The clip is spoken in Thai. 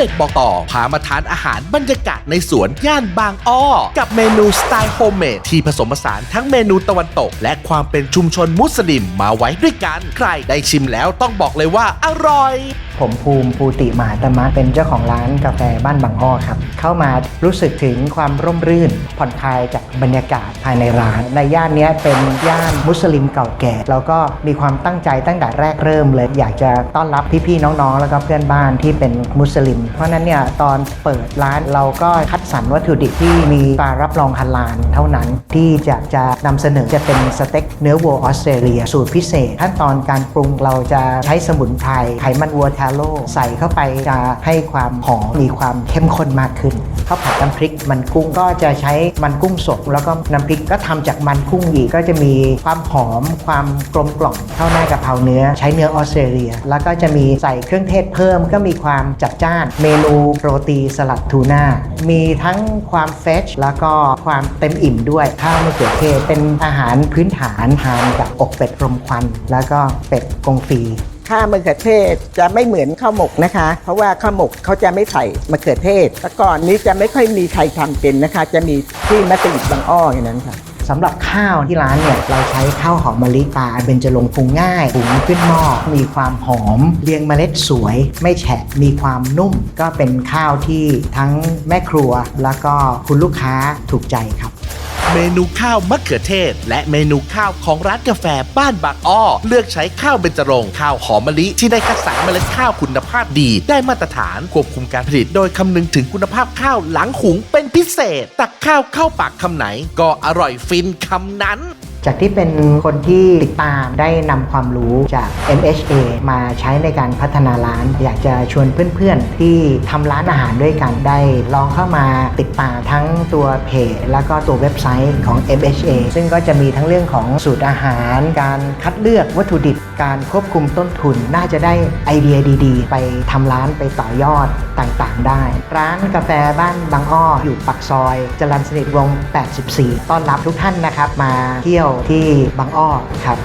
เด็ดบอกต่อพามาทานอาหารบรรยากาศในสวนย่านบางอ้อ กับเมนูสไตล์โฮมเมดที่ผสมผสานทั้งเมนูตะวันตก และความเป็นชุมชนมุสลิมมาไว้ด้วยกัน ใครได้ชิมแล้วต้องบอกเลยว่าอร่อย ผมภูมิภูติมหาตมะเป็นเจ้าของร้านกาแฟบ้านบางอ้อครับ เข้ามารู้สึกถึงความร่มรื่น ผ่อนคลายจากบรรยากาศภายในร้าน ในย่านนี้เป็นย่านมุสลิมเก่าแก่ แล้วก็มีความตั้งใจตั้งแต่แรกเริ่มเลย อยากจะต้อนรับพี่ๆน้องๆ แล้วก็เพื่อนบ้านที่เป็นมุสลิม เพราะนั้นเนี่ยตอนเปิดร้านเราก็คัดสรรวัตถุดิบที่มีตารับรองฮัลาลเท่านั้นที่จะจะนำเสนอจะเป็นสเต็กเนื้อวัวออสเตรเลียสูตรพิเศษขั้นตอนการปรุงเราจะใช้สมุนไพรไขมันวัวแทโร่ใส่เข้าไปจะให้ความหอมมีความเข้มข้นมากขึ้นข้าวผัดน้ำพริกมันกุ้งก็จะใช้มันกุ้งสดแล้วก็น้ำพริกก็ทำจากมันกุ้งอีกก็จะมีความหอมความกลมกล่อมข้าวหน้ากะเพราเนื้อใช้เนื้อออสเตรเลีย แล้วก็จะมีใส่เครื่องเทศเพิ่มก็มีความจัดจ้าน เมนูโรตีสลัดทูน่ามีทั้งความเฟชแล้วก็ความเต็มอิ่มด้วยข้าวมะเขือเทศเป็นอาหารพื้นฐานทานกับอกเป็ดรมควัน แล้วก็เป็ดกงฟี ข้าวมะเขือเทศจะไม่เหมือนข้าวหมกนะคะ เพราะว่าข้าวหมกเขาจะไม่ใส่มะเขือเทศแต่ก่อนนี้จะไม่ค่อยมีใครทำเป็นนะคะ จะมีที่มัสยิดบางอ้ออย่างนั้นค่ะสำหรับข้าวที่ร้านเนี่ยเราใช้ข้าวหอมมะลิตาเบญจรงปรุงง่ายหุงขึ้นหม้อมีความหอมเรียงเมล็ดสวย ไม่แฉะมีความนุ่ม ก็เป็นข้าวที่ทั้งแม่ครัว แล้วก็คุณลูกค้าถูกใจครับ เมนูข้าวมะเขือเทศ และเมนูข้าวของร้านกาแฟบ้านบางอ้อ เลือกใช้ข้าวเบญจรงค์ข้าวหอมมะลิ ที่ได้คัดสรรเมล็ดข้าวคุณภาพดี ได้มาตรฐานควบคุมการผลิต โดยคำนึงถึงคุณภาพข้าวหลังหุงเป็นพิเศษ ตักข้าวเข้าปากคำไหน ก็อร่อยฟินคำนั้น จากที่เป็นคนที่ติดตามได้นำความรู้จาก MHA มาใช้ในการพัฒนาร้าน อยากจะชวนเพื่อนๆ ที่ทำร้านอาหารด้วยกันได้ ลองเข้ามาติดตามทั้งตัวเพจ แล้วก็ตัวเว็บไซต์ของ MHA ซึ่งก็จะมีทั้งเรื่องของสูตรอาหาร การคัดเลือกวัตถุดิบ การควบคุมต้นทุน น่าจะได้ไอเดียดีๆ ไปทำร้านไปต่อยอดต่างๆ ได้ ร้านกาแฟบ้านบางอ้ออยู่ปักซอยจรัญสนิทวงศ์84 ต้อนรับทุกท่านนะครับมาเที่ยวที่บางอ้อครับ